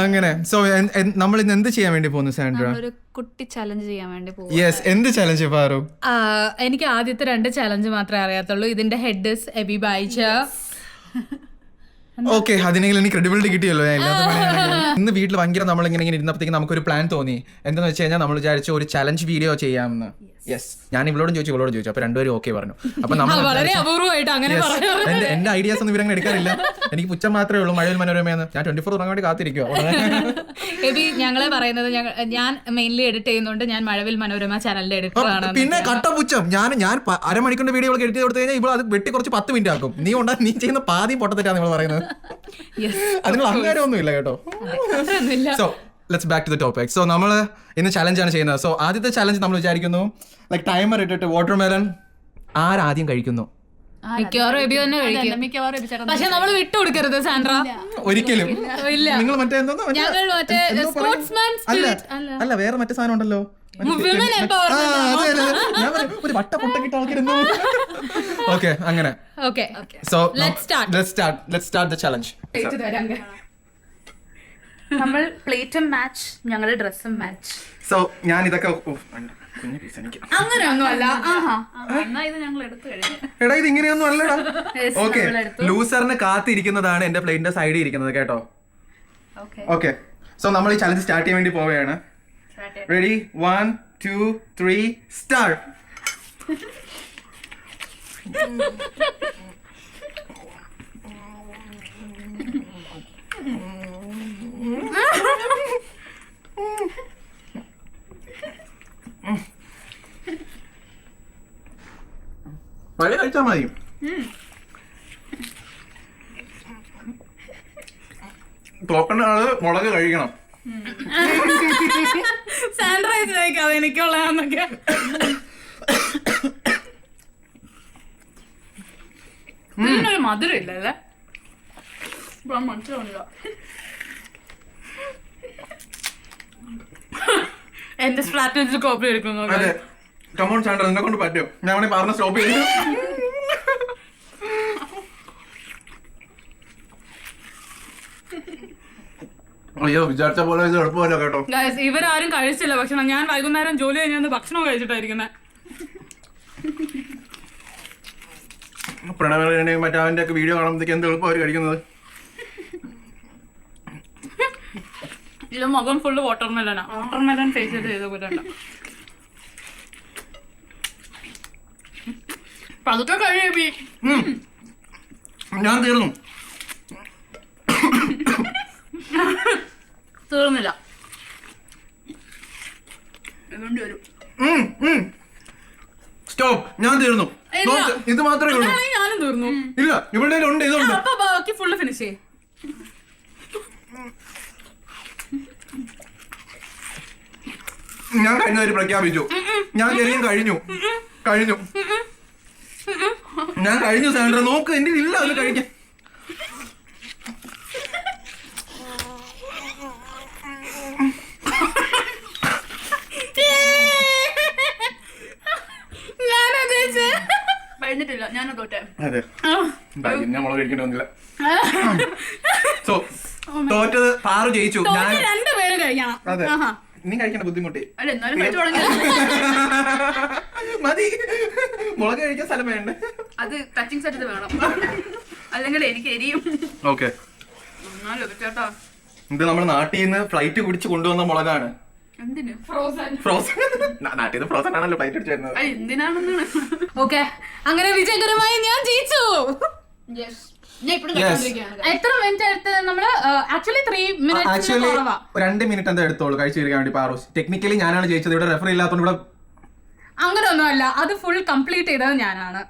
അങ്ങനെ. സോ നമ്മൾ ഇന്ന് എന്ത് ചെയ്യാൻ വേണ്ടി പോകുന്നു സാൻഡ്ര? ഒരു കുട്ടി ചലഞ്ച് ചെയ്യാൻ വേണ്ടി പോകും യെസ് എന്ത് ചലഞ്ച് പാറു ആ, എനിക്ക് ആദ്യത്തെ രണ്ട് ചലഞ്ച് മാത്രമേ അറിയാത്തുള്ളൂ. ഇതിന്റെ ഹെഡ് എബി ബായിച്ച ഓക്കെ അതിനെങ്കിലും എനിക്ക് ക്രെഡിബിലിറ്റി കിട്ടിയല്ലോ. ഞാൻ ഇല്ലാത്ത പണിയാണെങ്കിൽ. ഇന്ന് വീട്ടിൽ ഭയങ്കര നമ്മൾ ഇങ്ങനെ ഇരുന്നപ്പോഴത്തേക്ക് നമുക്കൊരു പ്ലാൻ തോന്നി. എന്താണെന്ന് വെച്ച് കഴിഞ്ഞാൽ നമ്മൾ വിചാരിച്ചു ഒരു ചലഞ്ച് വീഡിയോ ചെയ്യാമെന്ന്. യെസ് ഞാൻ ഇവളോടും ചോദിച്ചു ഇവളോടും ചോദിച്ചു. അപ്പൊ രണ്ടുപേരും ഓക്കെ പറഞ്ഞു. അപ്പൊ നമ്മൾ വളരെ അപൂർവമായിട്ട് അങ്ങനെ Yes. പറഞ്ഞു എന്റെ എന്റെ ഐഡിയാസ് ഒന്നും ഇവരങ്ങനെ എടുക്കാറില്ല. എനിക്ക് പുച്ഛം മാത്രമേ ഉള്ളൂ മഴയിൽ മനോരമയെന്ന്. ഞാൻ ട്വന്റി ഫോർ ഉറങ്ങാൻ വേണ്ടി കാത്തിരിക്കുവോ. എബി ഞങ്ങളെ പറയുന്നത് ഞാൻ മെയിൻലി എഡിറ്റ് ചെയ്യുന്നുണ്ട് ഞാൻ മഴവിൽ മനോരമ ചാനലിന്റെ എഡിറ്റർ ആണ് പിന്നെ കട്ടപുച്ചം ഞാൻ ഞാൻ അരമണിക്കൂറിന്റെ വീഡിയോ എഡിറ്റ് ചെയ്ത് കൊടുത്തു കഴിഞ്ഞാൽ ഇവിടെ അത് വെട്ടി കുറച്ച് പത്ത് മിനിറ്റ് ആക്കും. നീ ഉണ്ടാ നീ ചെയ്യുന്ന പാതി പൊട്ടത്തെറ്റാണ് നിങ്ങൾ പറയുന്നത്. അതിന് അഹങ്കാരമൊന്നും ഇല്ല കേട്ടോ. So let's back to the topic so നമ്മൾ ഇന്ന് ചലഞ്ച് ആണ് ചെയ്യുന്നത്. സോ ആദ്യത്തെ ചലഞ്ച് നമ്മൾ വിചാരിക്കുന്നു. ലൈക് ടൈമർ ഇട്ടിട്ട് വാട്ടർ മെലൺ ആരാദ്യം കഴിക്കുന്നു? മിക്കവാറും എബി തന്നെ കഴിക്കും. മിക്കവാറും എബി ചേട്ടൻ പക്ഷെ നമ്മൾ വിട്ടുകൊടുക്കരുത് സാൻഡ്ര. ഒരിക്കലും. ഇല്ല നിങ്ങൾ മറ്റേ എന്തോ ഞങ്ങൾ മറ്റേ സ്പോർട്സ്മാൻ. അല്ല അല്ല. വേറെ മറ്റേ സാധനം ഉണ്ടല്ലോ. ഒരു വട്ട പൊട്ടക്കിട്ട ആൾക്കാരുന്നു ഓക്കെ അങ്ങനെ. ഓക്കെ സോ ചലഞ്ച് നമ്മൾ പ്ലേറ്റും മാച്ച് ഞങ്ങളുടെ ഡ്രസ്സും മാച്ച് സോ ഞാൻ ഇതൊക്കെ. കുഞ്ഞു piece എനിക്ക് അങ്ങനെ ഒന്നുമല്ല ആഹാ എന്നാ ഇത് ഞങ്ങൾ എടുത്തു കഴിഞ്ഞു. എടാ ഇത് ഇങ്ങനെയൊന്നും അല്ലടാ ഓക്കെ ലൂസറിന് കാത്തിരിക്കുന്നതാണ് എന്റെ പ്ലെയിന്റെ സൈഡിൽ ഇരിക്കുന്നത് കേട്ടോ. ഓക്കെ ഓക്കെ സോ നമ്മൾ ഈ ചലഞ്ച് സ്റ്റാർട്ട് ചെയ്യാൻ വേണ്ടി പോവുകയാണ്. Ready one two three start വളരെ കഴിച്ചാൽ മതി. തോക്കണ്ട ആൾ മുളക് കഴിക്കണം. സാൻഡ്രൈസ് കഴിക്കാതെ എനിക്കുള്ളതാന്നൊക്കെ. ഇതിനൊരു മധുരം ഇല്ലല്ലേ മനസ്സിലാവില്ല എന്റെ സ്ട്രാറ്റജി കോപ്പി എടുക്കുന്നു അതെ. കമോൺ ചാണ്ടർ എന്നെ കൊണ്ട് പറ്റും. ഞാൻ വേണേ പറഞ്ഞ സ്റ്റോപ്പ് ചെയ്തു അയ്യോ വിചാരിച്ച പോലെ ഇത് എളുപ്പമല്ല കേട്ടോ. ഇവരാരും കഴിച്ചില്ല ഭക്ഷണം. ഞാൻ വൈകുന്നേരം ജോലി കഴിഞ്ഞാൽ ഭക്ഷണം കഴിച്ചിട്ടായിരിക്കുന്നത് പ്രണവേണയും മറ്റേ അവന്റെ ഒക്കെ വീഡിയോ കാണുമ്പോഴത്തേക്ക് എന്ത് എളുപ്പം അവർ കഴിക്കുന്നത്. ഇത് മുഖം ഫുള്ള് വാട്ടർമെലനാ വാട്ടർമെലൻ ഫേസ് ചെയ്ത പോലെ ഉണ്ട്? പതുക്കെ കഴിയബി ഉം. ഞാൻ തീർന്നു. തീർന്നില്ല. അതുകൊണ്ട് വരും. സ്റ്റോപ്പ്. ഞാൻ തീർന്നു. ഇത് മാത്രമേ ഉള്ളൂ. ഞാനും തീർന്നു. ഇല്ല ഇവിടെ ഉണ്ട് ഇതുണ്ട്. ബാക്കി ഫുള്ള് ഫിനിഷ് ചെയ്യേ. ഞാൻ കഴിഞ്ഞ ഒരു പ്രഖ്യാപിച്ചു. ഞാൻ ചെറിയ കഴിഞ്ഞു. കഴിഞ്ഞു. ഞാൻ കഴിഞ്ഞു സാൻഡ്ര നോക്ക് എന്റെ ഇല്ല അത് കഴിക്കാൻ. കഴിഞ്ഞിട്ടില്ല ഞാൻ തോറ്റെ. അതെ. ഞാൻ മുളക് കഴിക്കണമെന്നില്ല സോ തോറ്റത് പാറു ജയിച്ചു. രണ്ടുപേരും കഴിക്കണം. അതെ. നീ കഴിക്കണ്ട ബുദ്ധിമുട്ട്. അല്ല എന്നാലും കഴിച്ചു തുടങ്ങി. മതി. മുളക് കഴിക്കാൻ സ്ഥലം വേണ്ട? അത് ടച്ചിങ് സെറ്റ് വേണം. അല്ലെങ്കിൽ എനിക്ക് എരിയും. ഓക്കെ. ചേട്ടാ. ഇത് നമ്മുടെ നാട്ടിൽ നിന്ന് ഫ്ലൈറ്റ് പിടിച്ച് കൊണ്ടുവന്ന മുളകാണ്. എന്തിന്? ഫ്രോസൺ നാട്ടിൽ നിന്ന് ഫ്രോസൺ ആണല്ലോ ഫ്ലൈറ്റ് വരുന്നത്. എന്തിനാണെന്നാണ്? ഓക്കെ അങ്ങനെ വിജയകരമായി ഞാൻ ജയിച്ചു. കഴിച്ചോണ്ടിരിക്കുകയാണ് എത്ര മിനിറ്റ് എടുത്ത് നമ്മൾ ആക്ച്വലി ത്രീ ആക്ച്വലി കുറവാ. രണ്ട് മിനിറ്റ് എന്താ എടുത്തോളൂ. കഴിച്ചു തീർക്കാൻ വേണ്ടി പാറോസ് ടെക്നിക്കലി ഞാനാണ് ജയിച്ചത്. ഇവിടെ റെഫർ ഇല്ലാത്തതുകൊണ്ട് ഇവിടെ അങ്ങനെ ഒന്നുമല്ല അത് ഫുൾ കംപ്ലീറ്റ് ചെയ്തത് ഞാനാണ്.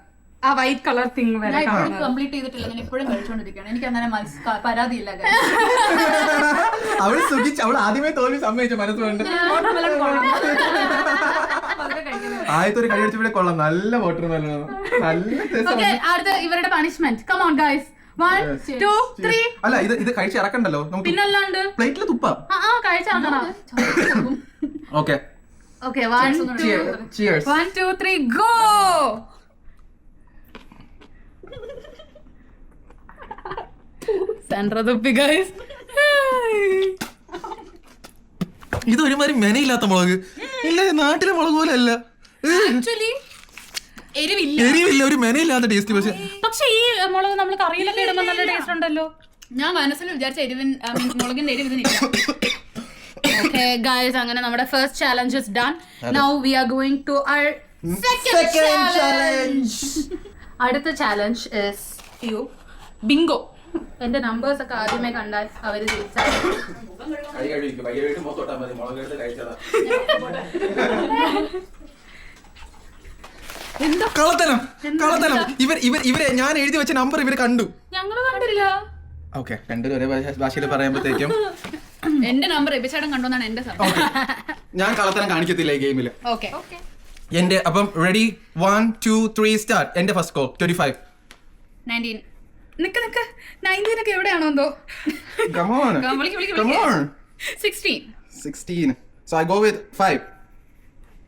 ആ വൈറ്റ് കളർ തിങ് വരെ. കംപ്ലീറ്റ് ചെയ്തിട്ടില്ല. ഞാൻ ഇപ്പോഴും കഴിച്ചോണ്ടിരിക്കുകയാണ്. എനിക്ക് അങ്ങനെ പരാതിയില്ല അവൾ സുഖിച്ച് അവൾ ആദ്യമേ തോൽവി സമ്മതിച്ചു മനസ്സുകൊണ്ട്. ആദ്യത്തെ ഒരു കഴിച്ചവിടെ കൊള്ളാം. നല്ല വാട്ടർ നല്ല taste അടുത്ത ഇവരുടെ punishment come on guys one. Two three അല്ല ഇത് ഇത് കഴിച്ച് ഇറക്കണ്ടല്ലോ. നമുക്ക് പിന്നല്ലാണ്ട് പ്ലേറ്റിൽ തുപ്പാം. ആ ആ കഴിച്ചിറക്കണം okay okay one two one two three go central തുപ്പി ഗൈസ് ഇത് ഒരുമാതിരി മെനയില്ലാത്ത മുളക്. ഇല്ല നാട്ടിലെ മുളക് പോലെ അല്ല ആക്ച്വലി എരിവില്ല. എരിവില്ല ഒരു മെനയില്ലാത്ത ടേസ്റ്റ് പക്ഷെ പക്ഷെ ഈ മുളക് നമ്മൾ കറിയിലൊക്കെ ഇടുമ്പോൾ നല്ല ടേസ്റ്റ് ഉണ്ടല്ലോ. ഞാൻ മനസ്സിൽ വിചാരിച്ച എരിവിൻ I mean, മുളകിന്റെ എരിവ് ഇതിനില്ല ഓക്കെ ഗായ്സ് അങ്ങനെ നമ്മുടെ first challenge is done now we are going to our second challenge അടുത്ത ചാലഞ്ച് ഇസ് യു ബിങ്കോ എന്റെ നമ്പേഴ്സ് ഒക്കെ ആദ്യമേ കണ്ടാൽ അവർ ജയിച്ചാൽ കളത്തനം കള്ളത്തനം ഇവർ ഇവർ ഇവരെ ഞാൻ എഴുതി വെച്ച നമ്പർ ഇവർ കണ്ടു. ഞങ്ങൾ കണ്ടില്ല. ഓക്കെ രണ്ടുപേരും ഒരേ ഭാഷ- ഭാഷയിൽ പറയുമ്പോഴത്തേക്കും എന്റെ നമ്പർ എബിച്ചേട്ടൻ കണ്ടോന്നാണ് എന്റെ ഞാൻ കളത്തനം കാണിക്കത്തില്ല ഈ ഗെയിമിൽ ഓക്കെ എന്റെ അപ്പം ready one two three start എന്റെ first call twenty five nineteen നിക്ക് നിക്ക്. നയന്റീൻ ഒക്കെ എവിടെയാണോ എന്തോ. Sixteen sixteen so I go with five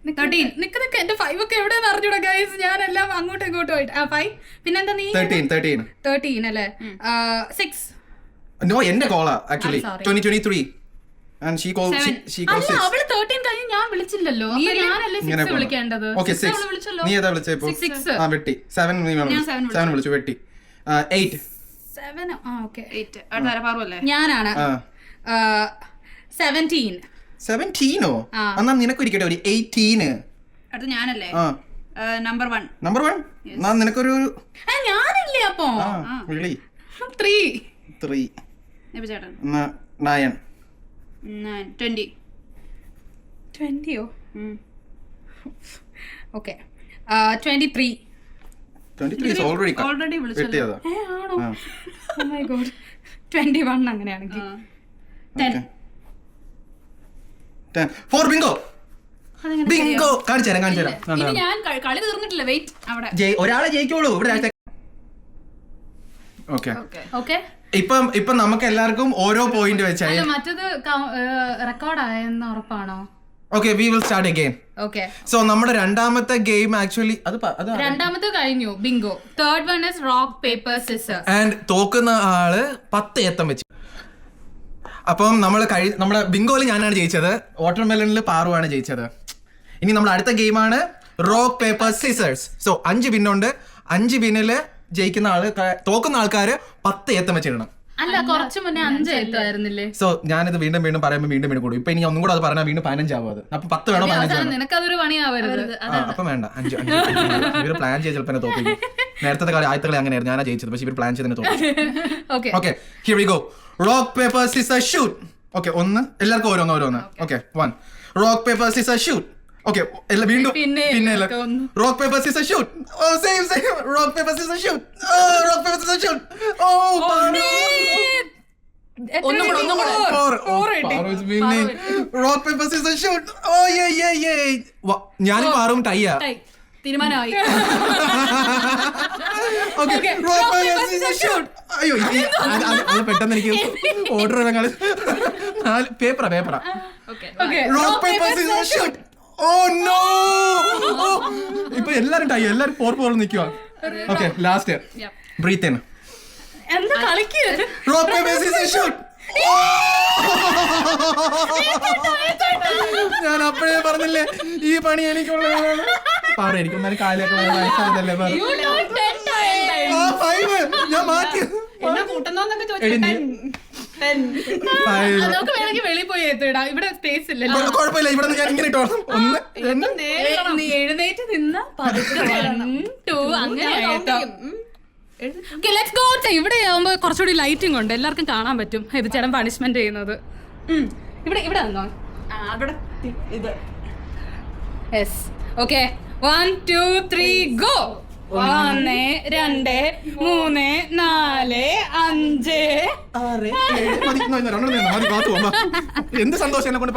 നിക്ക് നിക്ക് എന്റെ ഫൈവ് ഒക്കെ എവിടെയാന്ന് അറിഞ്ഞൂടാ ഗൈസ് ഞാൻ എല്ലാം അങ്ങോട്ടും ഇങ്ങോട്ടും ആയിട്ട്. ആ ഫൈവ് പിന്നെന്താ നീ? തേർട്ടീൻ അല്ലേ? സിക്സ് നോ എന്റെ കോളാ actually. Twenty twenty three and she call she call അല്ല അവൾ തേർട്ടീൻ കഴിഞ്ഞ് ഞാൻ വിളിച്ചില്ലല്ലോ. അപ്പൊ ഞാനല്ലേ ഇങ്ങനെ സിക്സ് വിളിക്കേണ്ടത്? ഓക്കേ Six സിക്സ് അവൾ വിളിച്ചല്ലോ? നീ ഏതാ വിളിച്ചേ ഇപ്പൊ? Six, six. ആ വെട്ടി. 7 നീ വിളിച്ചു. 7 വിളിച്ചു. വെട്ടി. എയ്റ്റ് സെവൻ ആ ഓക്കെ എയ്റ്റ് അടുത്ത അരപ്പാറു അല്ലേ? ഞാനാണ്. ആ. സെവന്റീൻ സെവന്റീനോ. എന്നാ നിനക്ക് ഇരിക്കട്ടെ ഒരു എയ്റ്റീന്. അടുത്ത ഞാനല്ലേ? നമ്പർ വൺ നമ്പർ വൺ എന്നാ നിനക്കൊരു ഞാനില്ലേ അപ്പോ? വിളി. ത്രീ ത്രീ എന്നാ nine twenty ട്വന്റിയോ okay twenty three already. Oh my god. 21 അങ്ങനെയാണെങ്കിൽ. ടെൻ ഫോർ ബിങ്കോ ബിങ്കോ കാണിച്ചു തരാം കാണിച്ചു ഇനി തരാം ഞാൻ ക- കളി തീർന്നിട്ടില്ല. വെയിറ്റ് അവിടെ. ജയ് ഒരാളെ ജയിക്കോളൂ ഇവിടെ ഓക്കെ ഓക്കെ ഇപ്പം ഇപ്പം നമുക്ക് എല്ലാവർക്കും ഓരോ പോയിന്റ് വെച്ചായി അല്ല മറ്റത് റെക്കോർഡായെന്ന് ഉറപ്പാണോ? Okay we will start again okay so നമ്മുടെ രണ്ടാമത്തെ ഗെയിം ആക്ച്വലി അത് പ- അത് രണ്ടാമത്തെ കഴിഞ്ഞു. Bingo third one is rock paper scissor and തോക്കുന്ന ആൾ പത്ത് ഏത്തം വെച്ച്. അപ്പം നമ്മൾ കഴി നമ്മുടെ ബിങ്കോയിൽ ഞാനാണ് ജയിച്ചത്. വാട്ടർ മെലണിൽ പാറുവാണ് ജയിച്ചത്. ഇനി നമ്മുടെ അടുത്ത ഗെയിമാണ് റോക്ക് പേപ്പർ സീസേഴ്സ് സോ അഞ്ച് പിന്നുണ്ട് അഞ്ച് പിന്നിൽ ജയിക്കുന്ന ആൾ തോക്കുന്ന ആൾക്കാര് പത്ത് ഏത്തം വെച്ചിടണം അല്ല കുറച്ച് മുന്നേ അഞ്ച് എത്തുമായിരുന്നില്ലേ സോ ഞാനിത് വീണ്ടും വീണ്ടും പറയുമ്പോൾ വീണ്ടും വീണ്ടും കൂടും. ഇപ്പൊ ഇനി ഒന്നും കൂടെ അത് പറഞ്ഞാൽ വീണ്ടും പതിനഞ്ചാവും അത്. അപ്പൊ പത്ത് വേണം പതിനഞ്ച് വേണോ? നിനക്കതൊരു പണിയാവരുത്. അപ്പൊ വേണ്ട. അഞ്ച് അഞ്ച് ഇവർ പ്ലാൻ ചെയ്ത് ചിലപ്പോൾ എന്നെ തോപ്പിക്കും. നേരത്തെ കളി ആദ്യത്തെ കളി അങ്ങനെയായിരുന്നു. ഞാനാ ജയിച്ചത്. പക്ഷേ ഇവർ പ്ലാൻ ചെയ്തതിന് തോന്നുന്നു okay okay here we go rock paper scissor shoot okay ഒന്ന്. എല്ലാവർക്കും ഓരോന്ന് ഓരോന്ന്. Okay one rock paper scissor shoot okay എല്ലാം വീണ്ടും പിന്നെ. Rock paper scissor shoot oh same same rock paper a shoot oh rock paper a shoot oh ഒന്നും കൂടെ ഒന്നും കൂടെ. Four കിട്ടി. Rock paper a shoot oh yeah yeah yeah ഞാനും പാറും ടൈയാ തീരുമാനമായി. അയ്യോ അത് പെട്ടെന്ന് എനിക്ക് ഓർഡർ നാല് പേപ്പറാ പേപ്പറാ. Okay Okay. Rock paper scissor shoot ഓ നോ ഇപ്പൊ എല്ലാരും ടൈ എല്ലാരും ഫോർ ഫോർ നിൽക്കുക ഓക്കെ ലാസ്റ്റ് ബ്രീത്ത് ഇൻ എന്താ കളിക്ക്? റോക്ക് പേപ്പർ സിസർ ഷൂട്ട് ഞാൻ അപ്പോഴേ പറഞ്ഞില്ലേ ഈ പണി എനിക്കുള്ളതാണ്. പറ എനിക്ക് ഒന്നാലും കാലിയൊക്കെ വയസ്സായതല്ലേ പറ. You know ആ ഫൈവ് ഞാൻ മാറ്റി. എന്നാ കൂട്ടുന്നോന്നൊക്കെ എടി, ചോദിച്ചു നീ- ഫൈവ് അത് നമുക്ക് വേണമെങ്കിൽ വെളിയിൽ പോയി എത്തിടാം ഇവിടെ സ്പേസ് ഇല്ലല്ലോ. കുഴ- കുഴപ്പമില്ല. ഇവിടെ ഞാൻ ഇങ്ങനെ ഇട്ടോളാം. ഒന്ന് ഏ, നീ എഴുന്നേറ്റ് നിന്ന ടു അങ്ങനെ ലെറ്റ്സ് ഗോ ഇവിടെ ആവുമ്പോ കുറച്ചുകൂടി ലൈറ്റിംഗ് ഉണ്ട്. എല്ലാവർക്കും കാണാൻ പറ്റും. ഇത് ചേട്ടൻ പണിഷ്മെന്റ് ചെയ്യുന്നത്. ഉം. ഇവിടെ ഇവിടെ അവിടെ ഇത്. Yes okay one two three go ഒന്ന് രണ്ട് മൂന്ന് നാല് അഞ്ച്. ആറ് എന്ത് സന്തോഷം എന്നെ കൊണ്ട്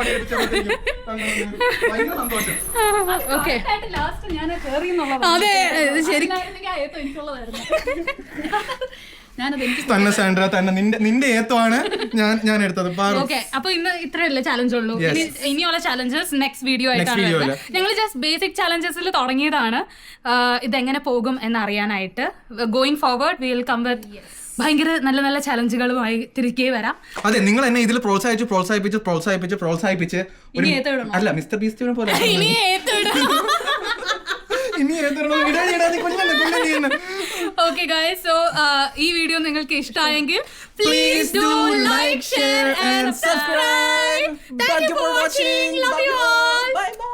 ഓക്കെ ലാസ്റ്റ് ഞാൻ കേറി അതെ ശരി. തന്നെ സാൻഡ്ര തന്നെ. നിന്റെ നിന്റെ ഏത്തമാണ് ഞാൻ ഞാൻ എടുത്തത്. ഓക്കെ അപ്പൊ ഇന്ന് ഇത്രയല്ലേ ചാലഞ്ച് ഉള്ളൂ. ഇനി ഇനിയുള്ള ചാലഞ്ചസ് നെക്സ്റ്റ് വീഡിയോ ആയിട്ടാണ് ഞങ്ങൾ ജസ്റ്റ് ബേസിക് ചാലഞ്ചസിൽ തുടങ്ങിയതാണ്. ഇതെങ്ങനെ പോകും എന്നറിയാനായിട്ട്. Going forward will come with ഭയങ്കര നല്ല നല്ല ചലഞ്ചുകളുമായി തിരികെ വരാം. അതെ നിങ്ങൾ എന്നെ ഇതിൽ പ്രോത്സാഹിച്ച് പ്രോത്സാഹിപ്പിച്ച് പ്രോത്സാഹിപ്പിച്ച് പ്രോത്സാഹിപ്പിച്ച്? അല്ല മിസ്റ്റർ ബീസ്റ്റിനെ പോലെ ഇനി ഏത്തിടണം ഇനി ഏത്തിടണോ? ഇടാ, ഇടാ, കൊല്ലല്ലേ എന്നെ. ഓക്കെ ഗായ്സ് സോ ഈ വീഡിയോ നിങ്ങൾക്ക് ഇഷ്ടമായെങ്കിൽ Please do like, share and subscribe. Thank you for watching. Love you all. Bye bye.